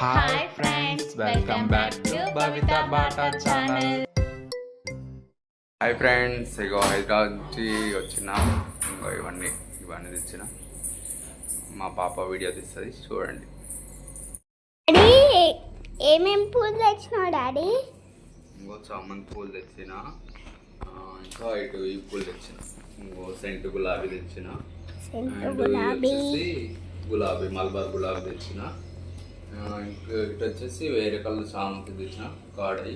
Hi friends welcome back to Bata channel hi friends ఇగో హైదరాబాద్ నుంచి వచ్చిన. ఇంకో ఇవన్నీ ఇవన్నీ తెచ్చిన. మా పాప వీడియో తీస్తుంది. చూడండి. డాడీ ఏమేం పూలు తెచ్చినావు డాడీ ఇంకో చామంతి పూలు తెచ్చిన. ఇంకా ఇటు ఈ పూలు తెచ్చిన. ఇంకో సెంటు గులాబీ తెచ్చిన. గులాబీ మల్బార్ గులాబీ తెచ్చిన. ఇటు వచ్చేసి వేరే కలర్ చామంతి తెచ్చిన కాడై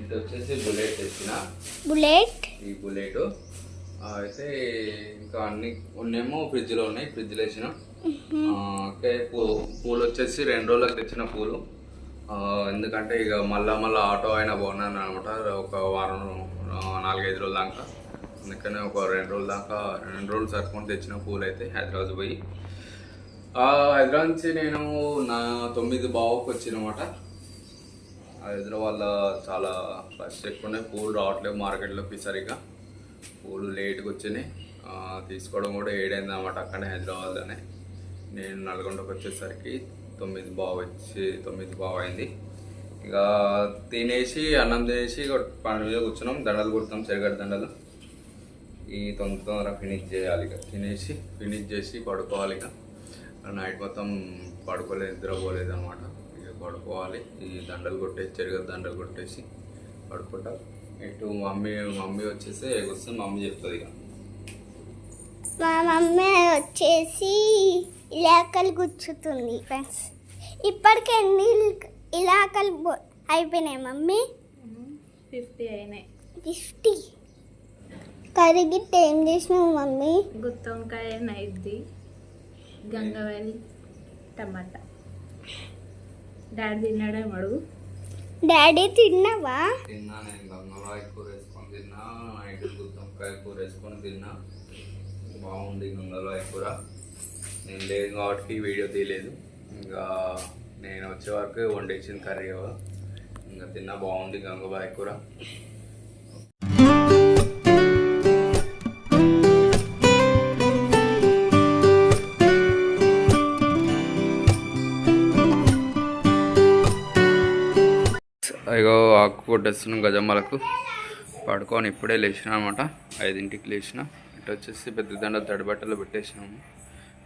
ఇటు వచ్చేసి బుల్లెట్ తెచ్చిన. బుల్లెట్? ఈ బుల్లెట్. అయితే ఇంకా అన్ని ఉన్నేమో ఫ్రిడ్జ్లో ఉన్నాయి ఫ్రిడ్జ్లో వేసిన. ఓకే పూలు వచ్చేసి రెండు రోజులకు తెచ్చిన పూలు. ఎందుకంటే ఇక మళ్ళా మళ్ళీ ఆటో అయినా బాగున్నాను అనమాట ఒక వారం నాలుగైదు రోజుల దాకా. అందుకనే ఒక రెండు రోజుల దాకా రెండు రోజులు సరుకుని తెచ్చిన పూలు అయితే హైదరాబాద్ పోయి. హైదరాబాద్ నుంచి నేను నా తొమ్మిది బావుకి వచ్చినమాట. హైదరాబాద్ చాలా రష్ ఎక్కువ పూలు రావట్లేదు మార్కెట్లోకి సరిగ్గా. పూలు లేట్గా వచ్చినాయి. తీసుకోవడం కూడా ఏడైంది అనమాట అక్కడే హైదరాబాద్లోనే. నేను నల్గొండకు వచ్చేసరికి తొమ్మిది బావు వచ్చి తొమ్మిది బావు అయింది. ఇక తినేసి అన్నం తినేసి ఇక పని మీద కూర్చున్నాం. దండలు కుడతాం చెరగడి దండలు. ఈ తొందర తొందర ఫినిష్ చేయాలి ఇక. తినేసి ఫినిష్ చేసి పడుకోవాలి ఇక. నైట్ మొత్తం పడుకోలేదు నిద్రపోలేదు అనమాట ఇక పడుకోవాలి. ఈ దండలు కొట్టేసి చెరగడ్డ దండలు కొట్టేసి పడుకుంటా. ఇటు మమ్మీ మమ్మీ వచ్చేసి వస్తుంది మమ్మీ చెప్తుంది ఇక. మా మమ్మీ వచ్చేసి ఇలాకలు గుచ్చుతుంది ఫ్రెండ్స్ ఇప్పటికి ఎన్ని ఇలాకలు అయిపోయినాయి మమ్మీ? ఫిఫ్టీ అయినాయి. ఫిఫ్టీ కరిగిట్ ఏం చేసినావు మమ్మీ? గుత్తొంకాయ నైద్ది. గంగవల్లి టమాటా. డాడీ తిన్నాడేమో అడుగు డాడీ తిన్నావా? తిన్నా నేను కూర వేసుకొని తిన్నా నైట్ గుత్తొంకాయ కూర వేసుకొని తిన్నా. బాగుంది గంగరాయి కూర. నేను లేదు కాబట్టి వీడియో తీయలేదు. ఇంకా నేను వచ్చే వరకు వండేసిన కర్రీ ఇంకా తిన్నా బాగుంది గంగబాయి కూర. అయ్యో ఆకు కొట్టేస్తున్నాం గజమ్మలకు. పడుకొని ఇప్పుడే లేచిన అనమాట ఐదింటికి లేచిన. ఇటు వచ్చేసి పెద్ద దండ తడిబట్టలు పెట్టేసినాము.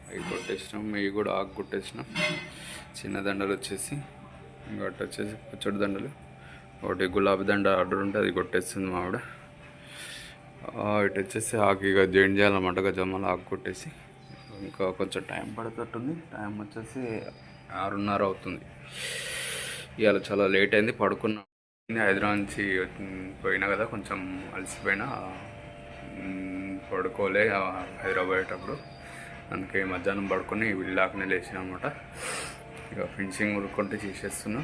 అవి కొట్టేసినాం. ఇవి కూడా ఆకు కొట్టేసినాం. చిన్న దండలు వచ్చేసి. ఇంకొకటి వచ్చేసి పచ్చడి దండలు. ఒకటి గులాబీ దండ ఆర్డర్ ఉంటే అది కొట్టేస్తుంది మా ఆవిడ. ఇటు వచ్చేసి ఆకు ఇక జాయిన్ చేయాలన్నమాట గజమ్మలు ఆకు కొట్టేసి. ఇంకా కొంచెం టైం పడుతుంటుంది టైం వచ్చేసి ఆరున్నర అవుతుంది. ఇవాళ చాలా లేట్ అయింది పడుకున్నా. హైదరాబాద్ నుంచి పోయినా కదా కొంచెం అలసిపోయినా. పడుకోలే హైదరాబాద్ పోయేటప్పుడు. అందుకే మధ్యాహ్నం పడుకొని వీళ్ళాకనే లేచిన అనమాట ఇక ఫినిషింగ్ ఉరుక్కుంటే చేసేస్తున్నా.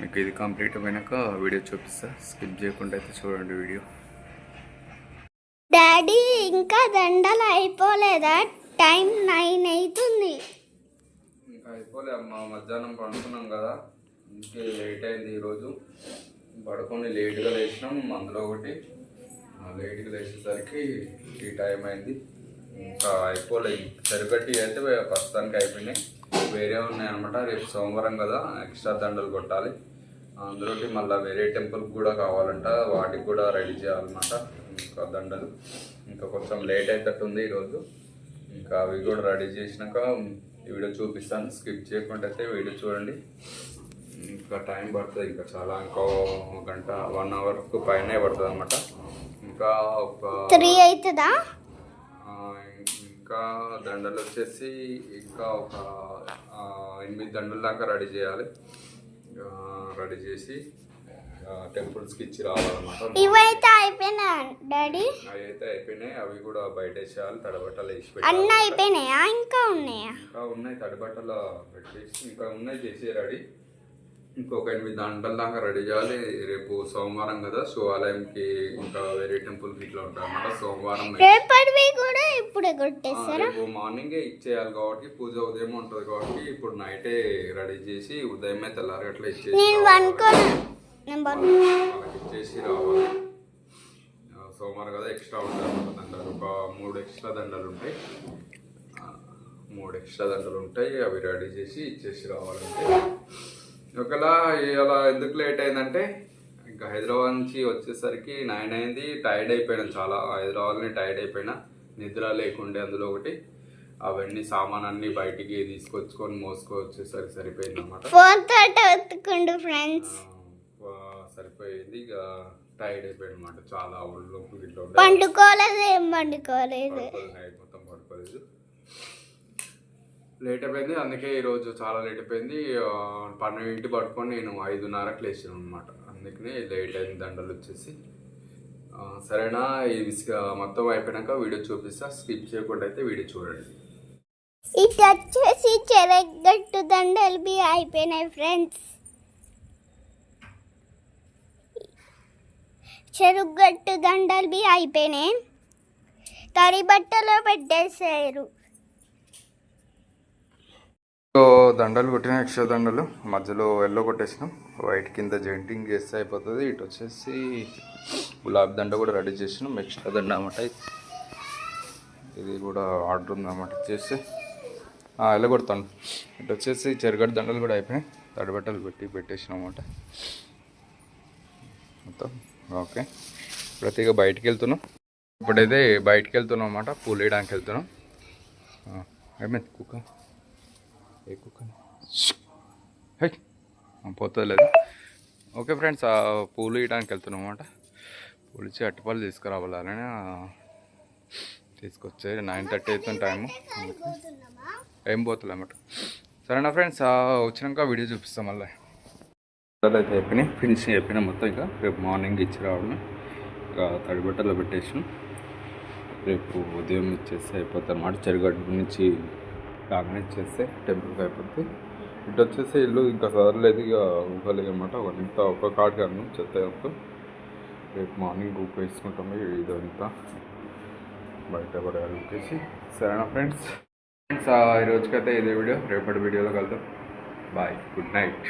మీకు ఇది కంప్లీట్ అయిపోయినాక వీడియో చూపిస్తా. స్కిప్ చేయకుండా అయితే చూడండి వీడియో. డాడీ ఇంకా దండలు అయిపోలేదా? టైం నైన్ అవుతుంది. ఇంకా అయిపోలే అమ్మ మధ్యాహ్నం పడుకున్నాం కదా. ఇంకే లేట్ అయింది ఈరోజు. పడుకొని లేట్గా లేచినాం అందులో ఒకటి. లేట్గా లేచేసరికి ఈ టైం అయింది. ఇంకా అయిపోలే సరిపెట్టి అయితే ప్రస్తుతానికి అయిపోయినాయి. వేరే ఉన్నాయి అనమాట రేపు సోమవారం కదా ఎక్స్ట్రా దండలు కొట్టాలి. అందులోకి మళ్ళీ వేరే టెంపుల్ కూడా కావాలంట వాటికి కూడా రెడీ చేయాలన్నమాట ఇంకా దండలు. ఇంకా కొంచెం లేట్ అయ్యేటట్టుంది ఈరోజు. ఇంకా అవి కూడా రెడీ చేసినాక ఈ వీడియో చూపిస్తాను స్కిప్ చేయకుండా అయితే వీడియో చూడండి. ఇంకా టైం పడుతుంది ఇంకా చాలా ఇంకో గంట వన్ అవర్కు పైనే పడుతుంది అనమాట ఇంకా ఒక త్రీ అవుతుందా ఇంకా దండలు వచ్చేసి ఇంకా ఒక ఎనిమిది దండల దాకా రెడీ చేయాలి. రెడీ చేసి టెంపుల్స్కి ఇచ్చి రావాలన్నమాట. ఇవైతే అయిపోయినా డాడీ? అవి అయితే అయిపోయినాయి అవి కూడా బయట వేసేయాలి తడబట్టలు వేసి అన్నీ పెట్టాలి అయిపోయినాయా? ఇంకా ఉన్నాయా? ఇంకా ఉన్నాయి తడిబట్టలు పెట్టేసి ఇంకా ఉన్నాయి చేసే రెడీ ఇంకొక ఎనిమిది గంటల దాకా రెడీ చేయాలి. రేపు సోమవారం కదా శివాలయంకి ఇంకా వేరే టెంపుల్కి ఇట్లా ఉంటాయి అన్నమాట. సోమవారం కూడా ఇప్పుడే రేపు మార్నింగే ఇచ్చేయాలి కాబట్టి పూజ ఉదయం ఉంటుంది కాబట్టి ఇప్పుడు నైటే రెడీ చేసి ఉదయమే తెల్లారి అట్లా ఇచ్చేసి రావాలి. వాళ్ళకి ఇచ్చేసి సోమవారం కదా ఎక్స్ట్రా ఉంటాయి దండలు. ఒక మూడు ఎక్స్ట్రా దండలు ఉంటాయి. మూడు ఎక్స్ట్రా దండలు ఉంటాయి అవి రెడీ చేసి ఇచ్చేసి రావాలంటే. ఒకలా ఇలా ఎందుకు లేట్ అయిందంటే ఇంకా హైదరాబాద్ నుంచి వచ్చేసరికి నైన్ అయింది టైర్డ్ అయిపోయినాను చాలా. హైదరాబాద్ని టైర్డ్ అయిపోయినా నిద్ర లేకుండే అందులో ఒకటి. అవన్నీ సామాన్ అన్ని బయటికి తీసుకొచ్చుకొని మోసుకో వచ్చేసరికి సరిపోయింది అనమాట ఫ్రెండ్స్. సరిపోయింది. ఇక టైర్డ్ అయిపోయింది అనమాట చాలా ఒళ్ళు ఇట్లా. పండుకోలేదు ఏం పండుకోలేదు. పడుకోలేదు, నైట్ మొత్తం పడుకోలేదు. లేట్ అయిపోయింది. అందుకే ఈరోజు చాలా లేట్ అయిపోయింది. పన్నెండింటి పట్టుకొని నేను ఐదున్నరకు లేచాను అనమాట అందుకనే లేట్ అయిన దండలు వచ్చేసి. సరేనా? ఈ విసిగ మొత్తం అయిపోయాక వీడియో చూపిస్తా. స్కిప్ చేయకుండా అయితే వీడియో చూడండి. ఇది వచ్చేసి చెరగట్టు దండలు బి అయిపోయినాయి ఫ్రెండ్స్. చెరుగట్టు దండలు బి అయిపోయినాయి. తడి బట్టలో పెట్టేశారు. దండలు కొట్టిన ఎక్స్ట్రా దండలు. మధ్యలో ఎల్లో కొట్టేసినాం. వైట్ కింద జెయింటింగ్ చేస్తే అయిపోతుంది. ఇటు వచ్చేసి గులాబీ దండ కూడా రెడీ చేసినాం. ఎక్స్ట్రా దండ అన్నమాట ఇది. కూడా ఆర్డర్ ఉందన్నమాట ఇచ్చేసి ఎలా కొడతాను. ఇటు వచ్చేసి చెరుగడ్డ దండలు కూడా అయిపోయినాయి. తడిబట్టలు పెట్టి పెట్టేసినాం అన్నమాట. మొత్తం. ఓకే. ఇప్పుడైతే ఇక బయటికి వెళ్తున్నాం. ఇప్పుడైతే బయటికి వెళ్తున్నాం అన్నమాట. పూలు వేయడానికి వెళ్తున్నాం. ఐ ఏమైంది కుక్క. ఎక్కువ హై పోతుంది ఓకే ఫ్రెండ్స్ ఆ పూలు ఇవ్వడానికి వెళ్తున్నాం అనమాట పూలు ఇచ్చి తీసుకురావాలని ఆ, తీసుకొచ్చే నైన్ థర్టీ అవుతుంది టైము ఏం పోతుంది అన్నమాట. సరేనా ఫ్రెండ్స్ వచ్చినాక వీడియో చూపిస్తాం మళ్ళీ. అయితే చెప్పినాయి ఫినిషింగ్ చెప్పిన మొత్తం ఇక రేపు మార్నింగ్ ఇచ్చి రావడం ఇక తడి బట్టలో పెట్టేసాం రేపు ఉదయం ఇచ్చేసి అయిపోతాయి అన్నమాట. చెరుగడ్డ నుంచి రాగానే చేస్తే టెంపుల్కి అయిపోద్ది. ఇటు వచ్చేసి ఇల్లు ఇంకా సదరలేదు ఇక ఊహలేదు అనమాట ఇంత ఒక కార్డ్ కాను చెత్త మొత్తం రేపు మార్నింగ్ ఊప వేసుకుంటాము ఇదంతా బయట కూడా ఊపేసి సరేనా ఫ్రెండ్స్? ఫ్రెండ్స్ ఈ రోజుకైతే ఇదే వీడియో. రేపటి వీడియోలో కలుద్దాం బాయ్. Good night.